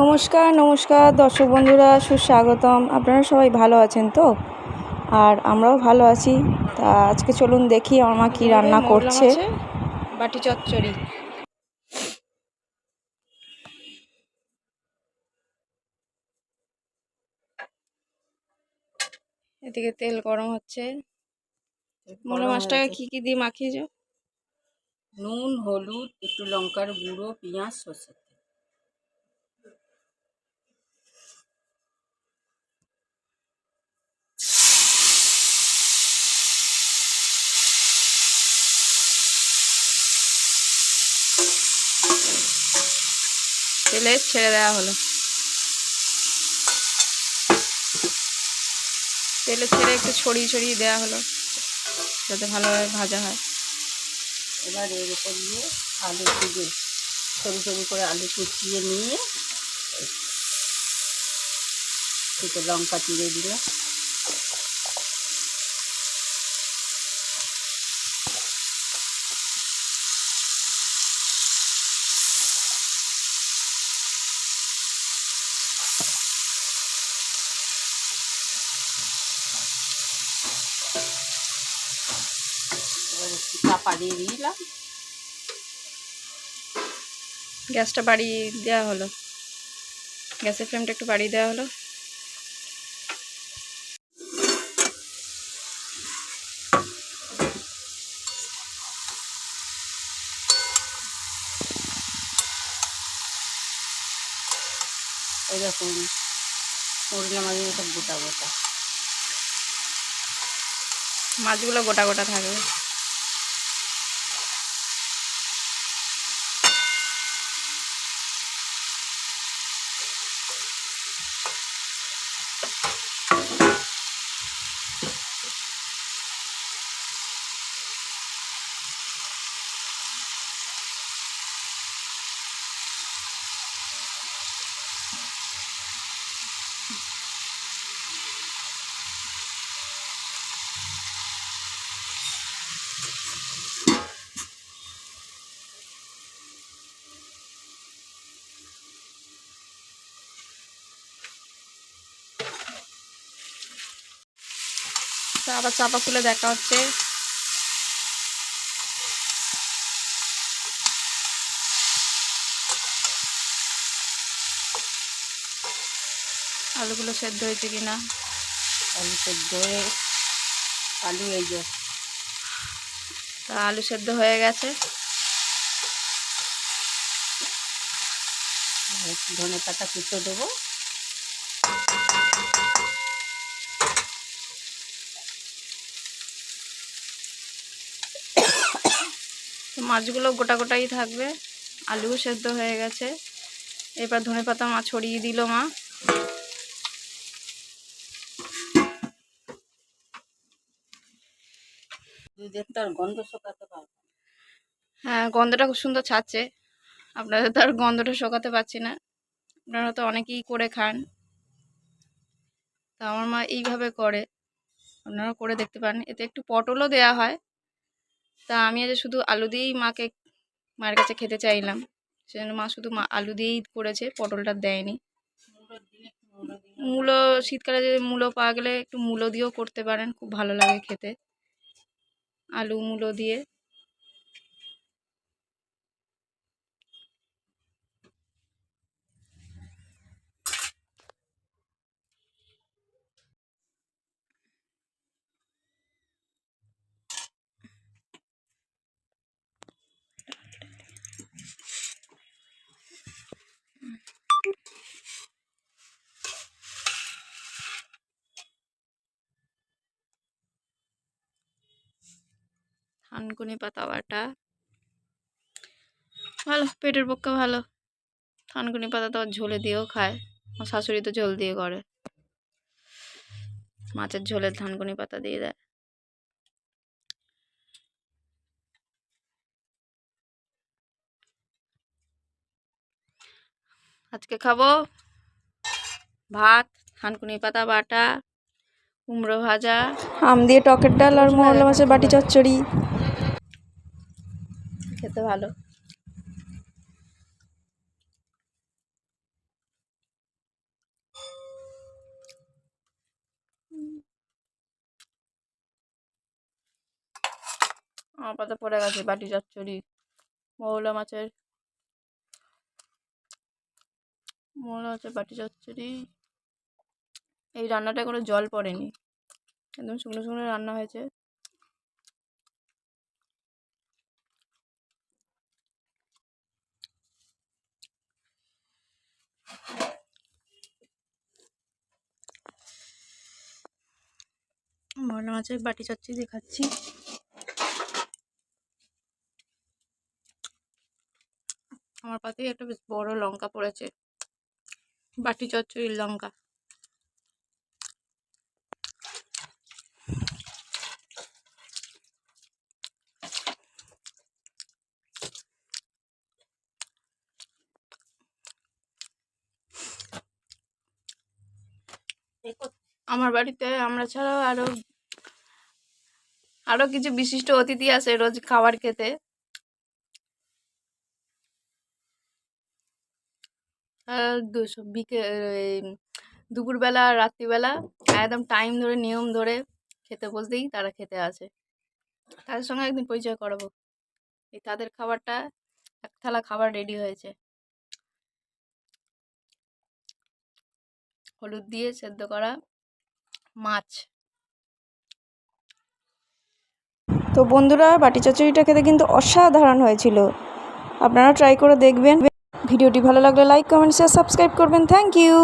নমস্কার নমস্কার। দর্শক বন্ধুরা সুস্বাগতম। আপনারা সবাই ভালো আছেন তো? আর আমরাও ভালো আছি। তা আজকে চলুন দেখি আমার মা কী রান্না করছে। বাটি চচ্চড়ি। এদিকে তেল গরম হচ্ছে। মোলা মাছটাকে কি কি দিয়ে মাখিয়েছো? নুন হলুদ একটু লঙ্কার গুঁড়ো পেঁয়াজ সর্ষের তেল ছেড়ে দেওয়া হলো। তেলে ছেড়ে একটু ছড়িয়ে ছড়িয়ে দেওয়া হলো, যাতে ভালোভাবে ভাজা হয়। এবার এর উপর দিয়ে আলু ভেজে সরু সরু করে আলু কুচিয়ে নিয়ে, একটু লঙ্কা চিড়ে দিলাম এবার একটু চাপা দিয়ে দিলাম। গ্যাসটা বাড়িয়ে দেওয়া হলো। গ্যাসের ফ্লেমটা একটু বাড়িয়ে দেওয়া হলো। এরকম সব গোটা গোটা। মাছগুলো গোটা গোটা থাকবে। তা আবার চাপা খুলে দেখা হচ্ছে। আলুগুলো সেদ্ধ হয়েছে কিনা? আলু সেদ্ধ হয়ে আলু এই যে। তা আলু সেদ্ধ হয়ে গেছে। ধনে পাতা কুচো দেবো। মাছগুলো গোটা গোটাই থাকবে। আলুও সেদ্ধ হয়ে গেছে। এবার ধনে পাতা মা ছড়িয়ে দিল মা। গন্ধ শোকাতে পারব হ্যাঁ গন্ধটা খুব সুন্দর ছাড়ছে। আপনাদের তো আর গন্ধটা শোকাতে পারছি না। আপনারা তো অনেকেই করে খান। তা আমার মা এইভাবে করে। আপনারা করে দেখতে পারেন। এতে একটু পটলও দেওয়া হয়। তা আমি আজ শুধু আলু দিয়েই মাকে মায়ের কাছে খেতে চাইলাম। সেজন্য মা শুধু মা আলু দিয়েই করেছে, পটলটা দেয়নি। মূলো, শীতকালে যদি মূলো পাওয়া গেলে একটু মূলো দিয়েও করতে পারেন, খুব ভালো লাগে খেতে। আলু, মূলো দিয়ে থানকুনি পাতা বাটা ভালো পেটের পক্ষে ভালো থানকুনি পাতা তো ঝোলে দিয়েও খায় আমার শাশুড়ি তো ঝোল দিয়ে করে মাছের ঝোলে থানকুনি পাতা দিয়ে দেয় আজকে খাব ভাত থানকুনি পাতা বাটা কুমড়ো ভাজা আম দিয়ে টকের ডাল আর মোরলা মাছের বাটি চচ্চড়ি খেতে ভালো। আমার পাতা পড়ে গেছে, বাটি চচ্চড়ি, মৌলা মাছের। মৌলা মাছের বাটি চচ্চড়ি। এই রান্নাটা কোনো জল পড়েনি। একদম শুকনো শুকনো রান্না হয়েছে। মৌলা মাছের বাটি চচ্চড়ি দিয়ে খাচ্ছি আমার পাতে একটা বেশ বড় লঙ্কা পড়েছে। বাটি চচ্চড়ির লঙ্কা। আমার বাড়িতে আমরা ছাড়াও আরও আরও কিছু বিশিষ্ট অতিথি আসে রোজ খাবার খেতে। বিকে দুপুরবেলা, রাত্রিবেলা, একদম টাইম ধরে, নিয়ম ধরে খেতে বসতেই তারা খেতে আসে। তাদের সঙ্গে একদিন পরিচয় করাবো। এই তাদের খাবারটা, এক থালা খাবার রেডি হয়েছে। হলুদ দিয়ে সেদ্ধ করা মাছ। তো বন্ধুরা, বাটি চচ্চড়িটা খেতে কিন্তু অসাধারণ হয়েছিল। আপনারা ট্রাই করে দেখবেন। ভিডিওটি ভালো লাগলে লাইক কমেন্ট শেয়ার সাবস্ক্রাইব করবেন। Thank you